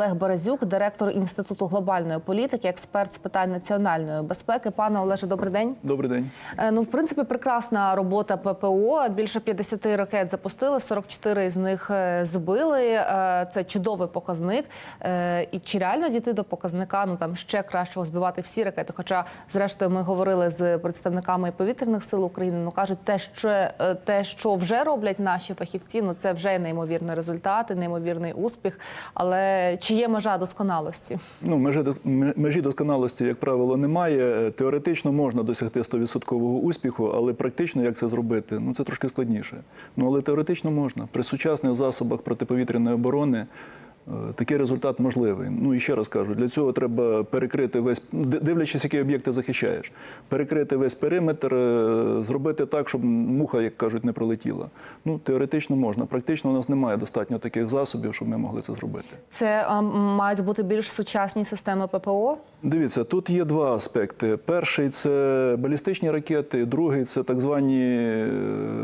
Олег Березюк, директор інституту глобальної політики, експерт з питань національної безпеки. Пане Олеже, добрий день. Добрий день. Е, Ну, в принципі, прекрасна робота ППО. Більше 50 ракет запустили, 44 з них е, збили. Е, Це чудовий показник. І чи реально дійти до показника? Ну там ще кращого збивати всі ракети. Хоча, зрештою, ми говорили з представниками повітряних сил України. Ну кажуть, те, що те, що вже роблять наші фахівці, ну це вже неймовірні результати, неймовірний успіх. Але чи є межа досконалості? Ну, межі, межі досконалості, як правило, немає. Теоретично можна досягти 100% успіху, але практично як це зробити? Ну це трошки складніше. Ну але теоретично можна. При сучасних засобах протиповітряної оборони. Е, Такий результат можливий. Ну і ще раз кажу, для цього треба перекрити весь, дивлячись, які об'єкти захищаєш, перекрити весь периметр, е, зробити так, щоб муха, як кажуть, не пролетіла. Ну теоретично можна. Практично у нас немає достатньо таких засобів, щоб ми могли це зробити. Це е, мають бути більш сучасні системи ППО. Дивіться, тут є два аспекти. Перший це балістичні ракети, другий це так звані е,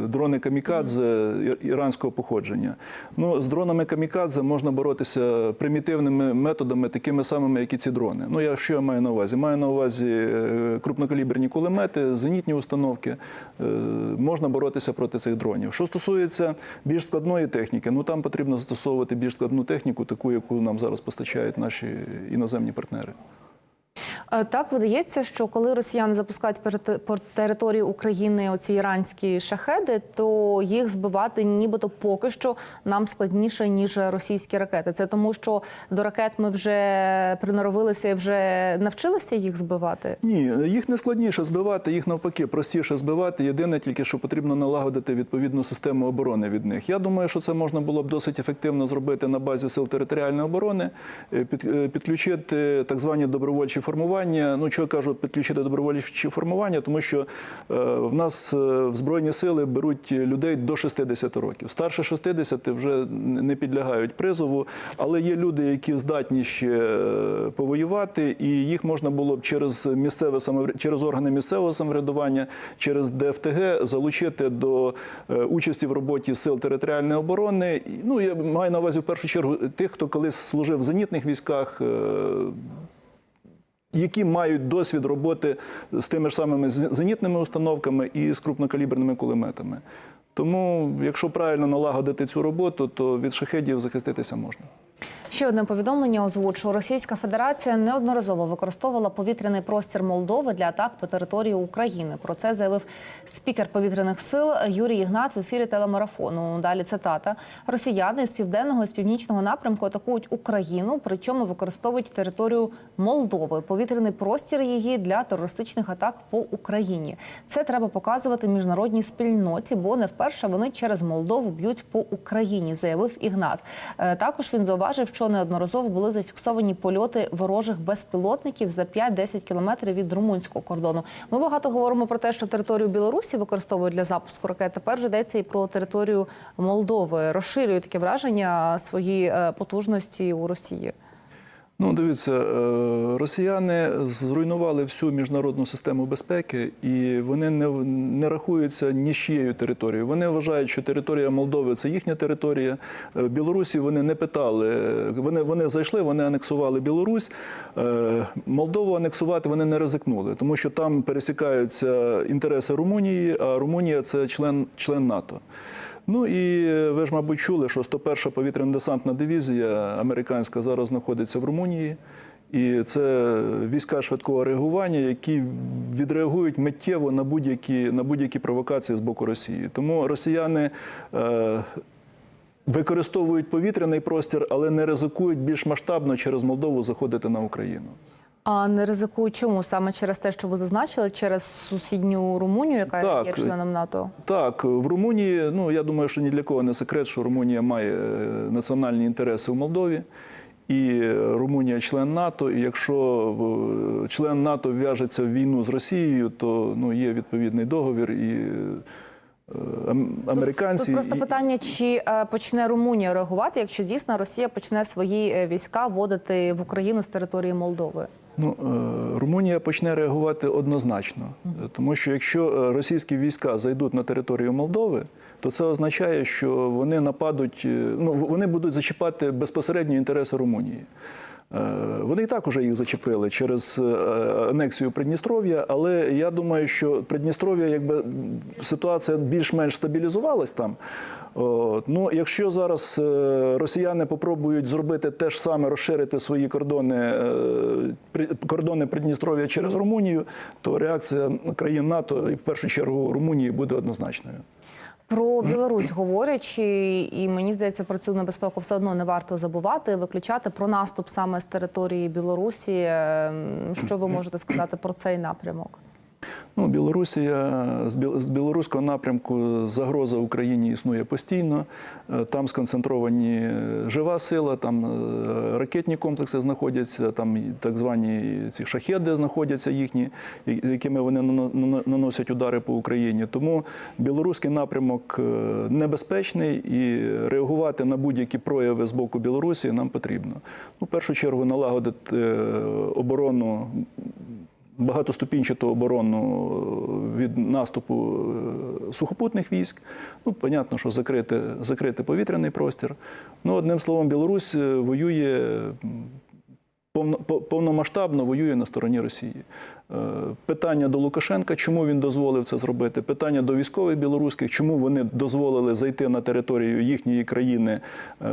дрони камікадзе іранського походження. Ну, з дронами камікадзе можна боротися примітивними методами, такими самими, як і ці дрони. Ну, я що я маю на увазі? Маю на увазі е, крупнокаліберні кулемети, зенітні установки. Е, Можна боротися проти цих дронів. Що стосується більш складної техніки, ну там потрібно застосовувати більш складну техніку, таку, яку нам зараз постачають наші іноземні партнери. Е, Так видається, що коли росіяни запускають по території України оці іранські шахеди, то їх збивати нібито поки що нам складніше ніж російські ракети. Це тому, що до ракет ми вже приноровилися і вже навчилися їх збивати. Ні, їх не складніше збивати, їх навпаки простіше збивати. Єдине тільки, що потрібно налагодити відповідну систему оборони від них. Я думаю, що це можна було б досить ефективно зробити на базі сил територіальної оборони, е, е, підключити так звані добровольчі формування. Ну, що я кажу, підключити добровольчі формування, тому що е, в нас е, в збройні сили беруть людей до 60 років. Старше 60 вже не підлягають призову, але є люди, які здатні ще е, повоювати, і їх можна було б через місцеве через органи місцевого самоврядування, через ДФТГ залучити до участі в роботі сил територіальної оборони. Ну я маю на увазі в першу чергу тих, хто колись служив в зенітних військах. Які мають досвід роботи з тими ж самими зенітними установками і з крупнокаліберними кулеметами. Тому, якщо правильно налагодити цю роботу, то від шахедів захиститися можна. Ще одне повідомлення озвучу. Російська Федерація неодноразово використовувала повітряний простір Молдови для атак по території України. Про це заявив спікер повітряних сил Юрій Ігнат в ефірі телемарафону. Далі цитата: Росіяни з південного і з північного напрямку атакують Україну, причому використовують територію Молдови, повітряний простір її для терористичних атак по Україні. Це треба показувати міжнародній спільноті, бо не вперше вони через Молдову б'ють по Україні, заявив Ігнат. Е, Також він зауважив, що неодноразово були зафіксовані польоти ворожих безпілотників за 5-10 кілометрів від румунського кордону. Ми багато говоримо про те, що територію Білорусі використовують для запуску ракет. Тепер же йдеться і про територію Молдови. Розширюють таке враження свої е, потужності у Росії. Ну, дивіться, е, росіяни зруйнували всю міжнародну систему безпеки, і вони не, не рахуються ні з чиєю територією. Вони вважають, що територія Молдови це їхня територія. Е, Білорусі вони не питали. Вони, вони зайшли, вони анексували Білорусь. Е, Молдову анексувати вони не ризикнули, тому що там пересікаються інтереси Румунії, а Румунія це член, член НАТО. Ну і ви ж, мабуть, чули, що 101-ша повітряно-десантна дивізія американська зараз знаходиться в Румунії. І це війська швидкого реагування, які відреагують миттєво на будь-які будь-які провокації з боку Росії. Тому росіяни е, використовують повітряний простір, але не ризикують більш масштабно через Молдову заходити на Україну. А не ризикують чому саме через те, що ви зазначили, через сусідню Румунію, яка Так. є членом НАТО? Так, в Румунії, ну я думаю, що ні для кого не секрет, що Румунія має е, національні інтереси в Молдові. І е, Румунія член НАТО. І якщо е, член НАТО в'яжеться в війну з Росією, то ну є відповідний договір і американці. Тут просто і- питання, чи почне Румунія реагувати, якщо дійсно Росія почне свої війська вводити в Україну з території Молдови? Ну, е, Румунія почне реагувати однозначно, Е, тому що якщо е, російські війська зайдуть на територію Молдови, то це означає, що вони нападуть, ну вони будуть зачіпати безпосередньо інтереси Румунії. Е, Вони і так уже їх зачепили через е, анексію Придністров'я, але я думаю, що Придністров'я, якби ситуація більш-менш стабілізувалась там. Ну, якщо зараз е, росіяни попробують зробити те ж саме, розширити свої кордони, кордони Придністров'я через Румунію, то реакція країн НАТО і в першу чергу Румунії буде однозначною. Про Білорусь говорячи, і мені здається, про цю небезпеку все одно не варто забувати, виключати про наступ саме з території Білорусі. Ем, Що ви можете сказати про цей напрямок? Ну, Білорусія з білоруського напрямку загроза Україні існує постійно. Е, Там сконцентровані е, жива сила, там е, ракетні комплекси знаходяться, там так звані ці шахеди знаходяться їхні, якими вони нано- нано- наносять удари по Україні. Тому білоруський напрямок е, небезпечний і реагувати на будь-які прояви з боку Білорусі нам потрібно. Ну, в першу чергу налагодити е, оборону багатоступінчату оборону від наступу е, сухопутних військ. Ну, понятно, що закрити, закрити повітряний простір. Ну, одним словом, Білорусь е, воює повно- по- повномасштабно воює на стороні Росії. Е, Питання до Лукашенка, чому він дозволив це зробити? Питання до військових білоруських, чому вони дозволили зайти на територію їхньої країни е,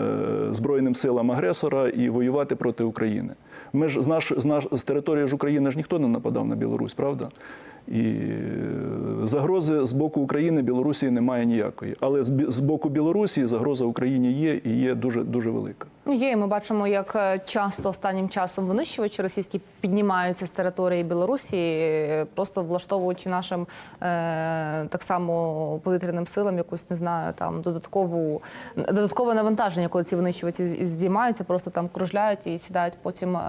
збройним силам агресора і воювати проти України. Ми ж з наш, з наш з території ж України ж ніхто не нападав на Білорусь, правда? І е, загрози з боку України Білорусі немає ніякої. Але з боку Білорусі загроза Україні є і є дуже дуже велика. Ну, Є, ми бачимо, як е, часто останнім часом винищувачі російські піднімаються з території Білорусі, е, просто влаштовуючи нашим е, так само повітряним силам якусь не знаю, там додаткову додаткове навантаження, коли ці винищувачі здіймаються, просто там кружляють і сідають потім е,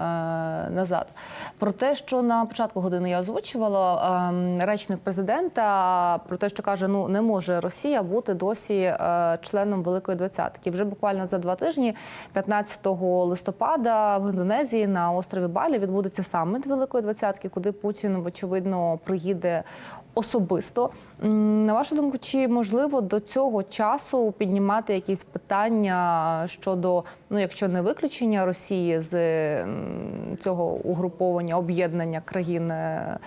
назад. Про те, що на початку години я озвучувала е, речник президента про те, що каже, ну не може Росія бути досі е, членом Великої двадцятки. Вже буквально за два тижні, 15 листопада, в Індонезії на острові Балі відбудеться саміт Великої двадцятки, куди Путін очевидно приїде особисто. На вашу думку, чи можливо до цього часу піднімати якісь питання щодо, ну якщо не виключення Росії з цього угруповання, об'єднання країн, е,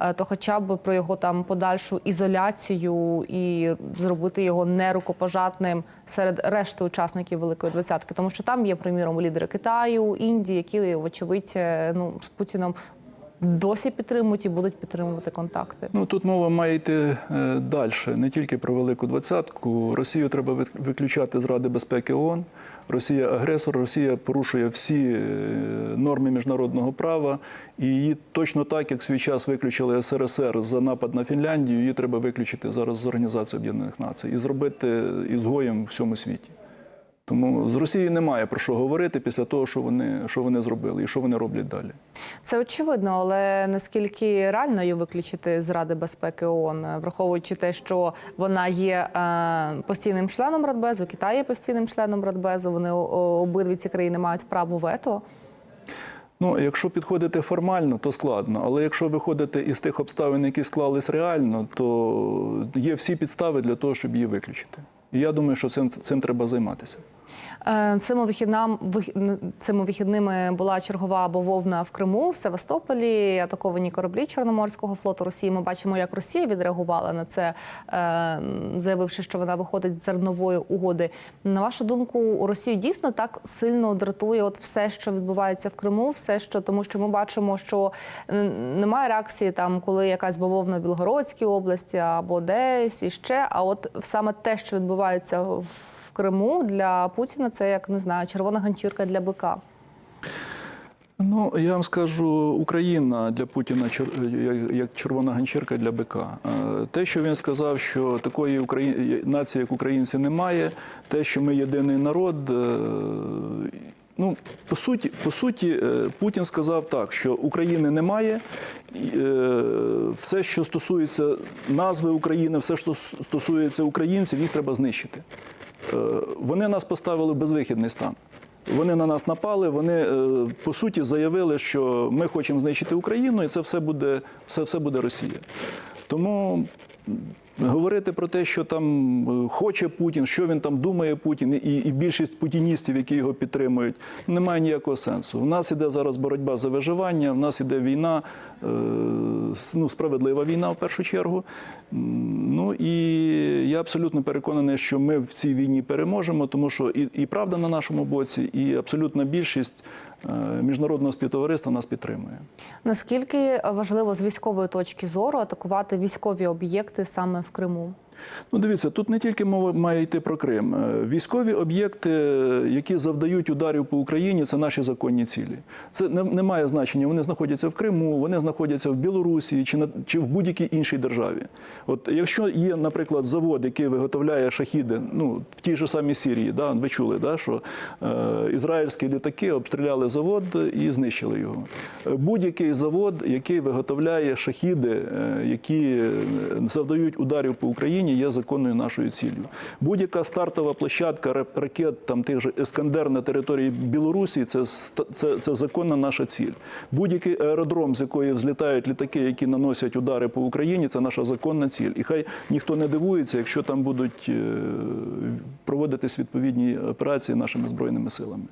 е, то хоча б про його там подальшу ізоляцію і зробити його нерукопожатним серед решти учасників Великої двадцятки, тому що там є, приміром, лідери Китаю, Індії, які, вочевидь, е, ну з Путіном досі підтримують і будуть підтримувати контакти. Ну тут мова має йти е, далі, не тільки про велику двадцятку. Росію треба виключати з Ради безпеки ООН. Росія агресор, Росія порушує всі е, норми міжнародного права, і її точно так, як свій час виключили СРСР за напад на Фінляндію, її треба виключити зараз з Організації Об'єднаних Націй і зробити ізгоєм в всьому світі. Тому з Росії немає про що говорити після того, що вони, що вони зробили і що вони роблять далі. Це очевидно, але наскільки реально її виключити з Ради безпеки ООН, враховуючи те, що вона є е, постійним членом Радбезу, Китай є постійним членом Радбезу. Вони обидві ці країни мають право вето. Ну, якщо підходити формально, то складно. Але якщо виходити із тих обставин, які склались реально, то є всі підстави для того, щоб її виключити. І я думаю, що цим, цим треба займатися. Е, Цими вихіднам вих- цими вихідними була чергова бавовна в Криму, в Севастополі, атаковані кораблі Чорноморського флоту Росії. Ми бачимо, як Росія відреагувала на це, е, заявивши, що вона виходить з зернової угоди. На вашу думку, у Росії дійсно так сильно дратує от все, що відбувається в Криму, все, що тому, що ми бачимо, що е, немає реакції там, коли якась бавовна в Білгородській області або десь іще. А от саме те, що відбувається в Криму для Путіна це як не знаю, червона ганчірка для бика. Ну, я вам скажу, Україна для Путіна чер- як- червона ганчірка для бика. Е, Те, що він сказав, що такої Украї... нації, як українці, немає, те, що ми єдиний народ. е, Ну, по суті, по суті, е, Путін сказав так, що України немає. е, Все, що стосується назви України, все, що стосується українців, їх треба знищити. Е, Вони нас поставили в безвихідний стан. Вони на нас напали. Вони е, по суті заявили, що ми хочемо знищити Україну, і це все буде, все, все буде Росія. Тому Говорити про те, що там е, хоче Путін, що він там думає Путін, і, і більшість путіністів, які його підтримують, немає ніякого сенсу. У нас іде зараз боротьба за виживання, в нас іде війна, е, ну, справедлива війна в першу чергу. Ну і я абсолютно переконаний, що ми в цій війні переможемо, тому що і, і правда на нашому боці, і абсолютна більшість міжнародного співтовариства нас підтримує. Наскільки важливо з військової точки зору атакувати військові об'єкти саме в Криму? Ну, дивіться, тут не тільки мова має йти про Крим. Е, Військові об'єкти, які завдають ударів по Україні, це наші законні цілі. Це не, не має значення. Вони знаходяться в Криму, вони знаходяться в Білорусі чи на чи в будь-якій іншій державі. От якщо є, наприклад, завод, який виготовляє шахіди, ну в тій же самій Сирії, да, ви чули, да, що е, ізраїльські літаки обстріляли завод і знищили його. Е, Будь-який завод, який виготовляє шахіди, е, які е, завдають ударів по Україні, є законною нашою ціллю. Будь-яка стартова площадка ра- ракет, там тих же Ескандер на території Білорусі, це, це, це законна наша ціль. Будь-який аеродром, з якої взлітають літаки, які наносять удари по Україні, це наша законна ціль. І хай ніхто не дивується, якщо там будуть е, проводитись відповідні операції нашими збройними силами.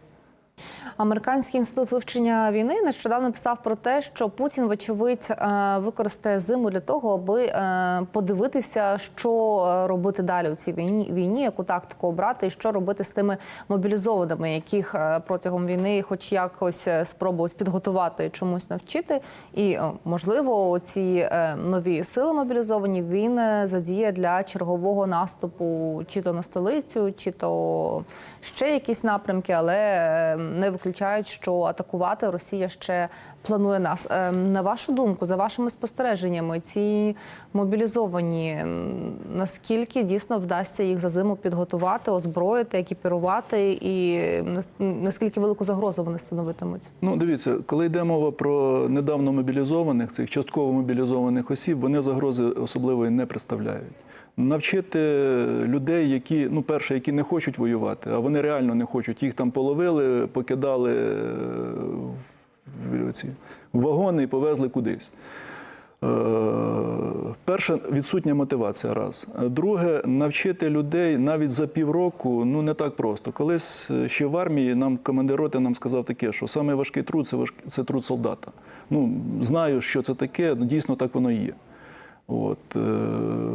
Американський інститут вивчення війни нещодавно писав про те, що Путін, вочевидь, е, використає зиму для того, аби е, подивитися, що е, робити далі у цій війні, війні, яку тактику обрати, і що робити з тими мобілізованими, яких протягом війни, хоч якось спробують підготувати чомусь навчити. І можливо, ці нові сили мобілізовані він задіє для чергового наступу, чи то на столицю, чи то ще якісь напрямки, але не виключають, що атакувати Росія ще планує нас. Е, На вашу думку, за вашими спостереженнями, ці мобілізовані наскільки дійсно вдасться їх за зиму підготувати, озброїти, екіпірувати, і наскільки велику загрозу вони становитимуть? Ну, дивіться, коли йде мова про недавно мобілізованих, цих частково мобілізованих осіб, вони загрози особливої не представляють. Навчити людей, які, ну, перше, які не хочуть воювати, а вони реально не хочуть. Їх там половили, покидали в, в, ці, в вагони і повезли кудись. Е, Перше, відсутня мотивація. Раз. Друге, навчити людей навіть за півроку ну не так просто. Колись е, ще в армії нам командир роти нам сказав таке, що саме важкий труд це важк- це труд солдата. Ну знаю, що це таке, ну, дійсно так воно і є. От, е,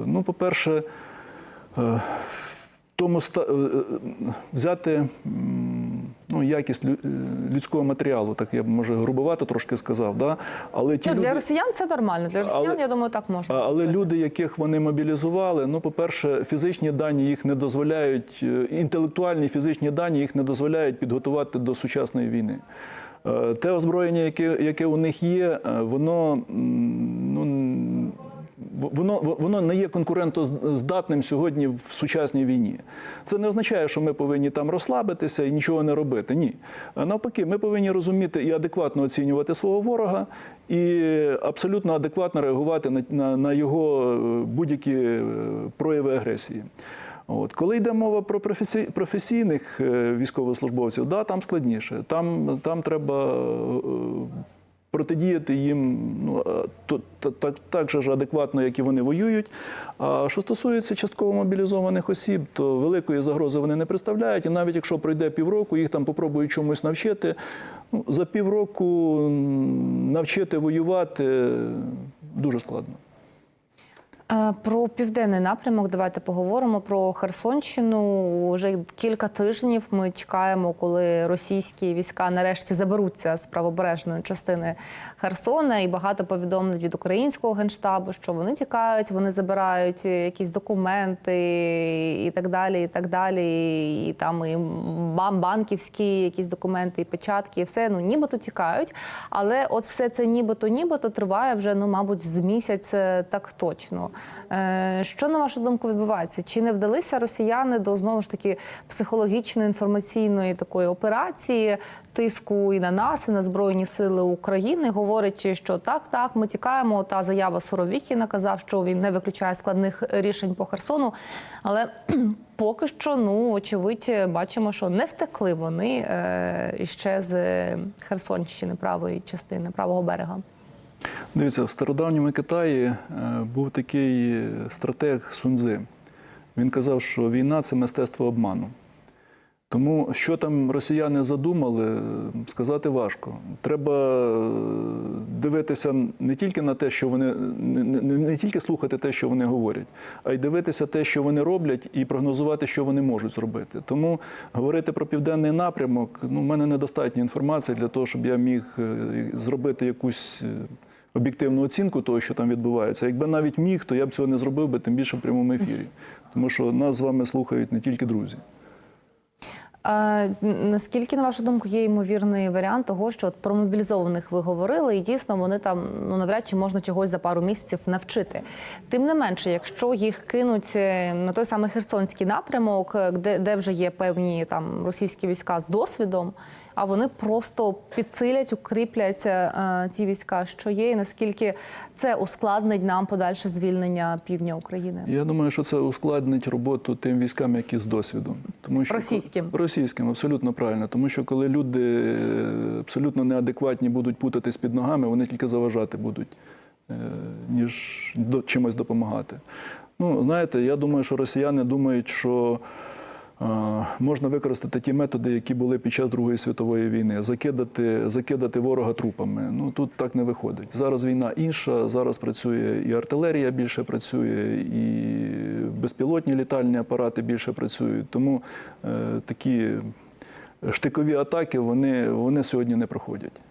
ну, по-перше, тому взяти ну, якість е, людського матеріалу, так я б може грубовато трошки сказав, да? але ті Ну, люди... для росіян це нормально. Для росіян, Але- я думаю, так можна. Але люди, яких вони мобілізували, ну, по-перше, фізичні дані їх не дозволяють, е, інтелектуальні фізичні дані їх не дозволяють підготувати до сучасної війни. Е, Те озброєння, яке, яке у них є, воно, ну, воно, воно не є конкурентоздатним сьогодні в сучасній війні. Це не означає, що ми повинні там розслабитися і нічого не робити. Ні. Навпаки, ми повинні розуміти і адекватно оцінювати свого ворога, і абсолютно адекватно реагувати на, на, на його е, будь-які е, прояви агресії. От. Коли йде мова про професій, професійних е, військовослужбовців, да, там складніше. Там, там треба протидіяти їм ну, а, то, та- так, так же ж адекватно, як і вони воюють. А що стосується частково мобілізованих осіб, то великої загрози вони не представляють. І навіть якщо пройде півроку, їх там попробують чомусь навчити. Ну, за півроку навчити воювати дуже складно. Е, Про південний напрямок давайте поговоримо про Херсонщину. Вже кілька тижнів ми чекаємо, коли російські війська нарешті заберуться з правобережної частини Херсона. І багато повідомлень від українського генштабу, що вони тікають, вони забирають якісь документи і так далі. І так далі. І там і банківські якісь документи, і печатки, і все ну нібито тікають. Але от все це нібито, нібито триває вже ну, мабуть, з місяць е, так точно. Е, Що на вашу думку відбувається? Чи не вдалися росіяни до знову ж таки психологічної інформаційної такої операції? Тиску і на нас, і на збройні сили України, говорячи, що так, так, ми тікаємо. Та заява Суровікіна казав, що він не виключає складних рішень по Херсону. Але поки що, ну очевидь, бачимо, що не втекли вони е, іще з Херсонщини, правої частини, правого берега. Дивіться, в стародавньому Китаї е, був такий стратег Сунзи. Він казав, що війна це мистецтво обману. Тому що там росіяни задумали, е, сказати важко. Треба е, дивитися не тільки на те, що вони не, не, тільки слухати те, що вони говорять, а й дивитися те, що вони роблять, і прогнозувати, що вони можуть зробити. Тому говорити про південний напрямок, ну, в мене недостатньо інформації для того, щоб я міг е, зробити якусь. Об'єктивну оцінку того, що там відбувається. Якби навіть міг, то я б цього не зробив би, тим більше в прямому ефірі. Тому що нас з вами слухають не тільки друзі. А, наскільки, на вашу думку, є ймовірний варіант того, що от про мобілізованих ви говорили, і дійсно вони там ну навряд чи можна чогось за пару місяців навчити. Тим не менше, якщо їх кинуть е, на той самий Херсонський напрямок, е, де, де вже є певні там російські війська з досвідом, а вони просто підсилять, укріплять е, ті війська, що є, і наскільки це ускладнить нам подальше звільнення півдня України. Я думаю, що це ускладнить роботу тим військам, які з досвідом. Тому що Російським. російським, абсолютно правильно. Тому що коли люди е, абсолютно неадекватні будуть путатись під ногами, вони тільки заважати будуть, е, ніж до чимось допомагати. Ну, знаєте, я думаю, що росіяни думають, що. Можна використати ті методи, які були під час Другої світової війни, закидати, закидати ворога трупами. Ну тут так не виходить. Зараз війна інша, зараз працює і артилерія більше працює, і безпілотні літальні апарати більше працюють. Тому е, такі штикові атаки вони, вони сьогодні не проходять.